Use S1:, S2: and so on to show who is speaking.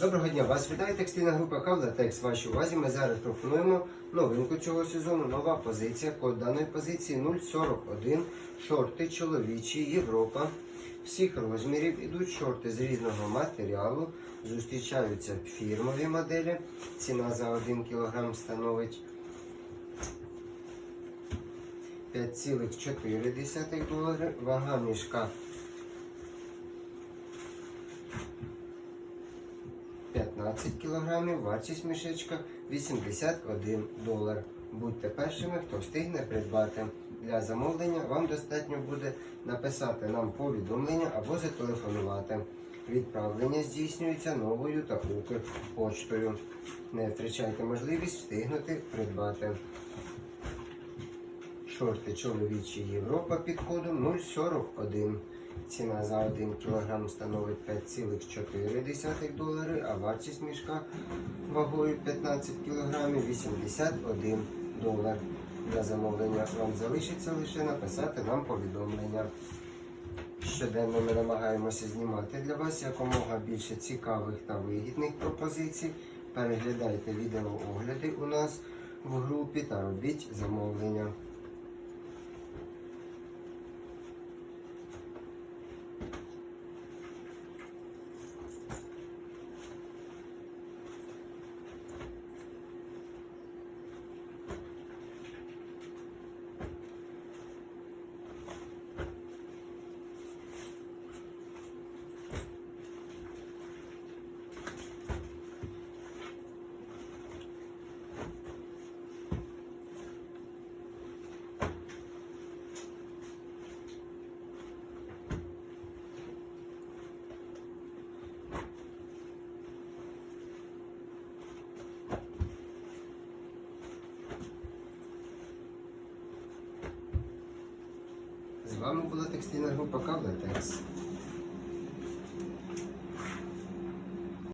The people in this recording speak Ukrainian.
S1: Доброго дня, вас вітає текстильна група Кавлатекс. Вашій увазі ми зараз пропонуємо новинку цього сезону. Нова позиція. Код даної позиції 041. Шорти чоловічі, Європа. Всіх розмірів ідуть шорти з різного матеріалу. Зустрічаються фірмові моделі. Ціна за 1 кг становить 5,4 долари. Вага мішка 15 кг, вартість мішечка 81 долар. Будьте першими, хто встигне придбати. Для замовлення вам достатньо буде написати нам повідомлення або зателефонувати. Відправлення здійснюється новою та Укрпочтою. Не втрачайте можливість встигнути придбати. Шорти чоловічі Європа під кодом 041. Ціна за 1 кг становить 5,4 долари, а вартість мішка вагою 15 кг 81 долар. Для замовлення вам залишиться лише написати нам повідомлення. Щоденно ми намагаємося знімати для вас якомога більше цікавих та вигідних пропозицій. Переглядайте відеоогляди у нас в групі та робіть замовлення. З вами була текстильна група Кавлетекс.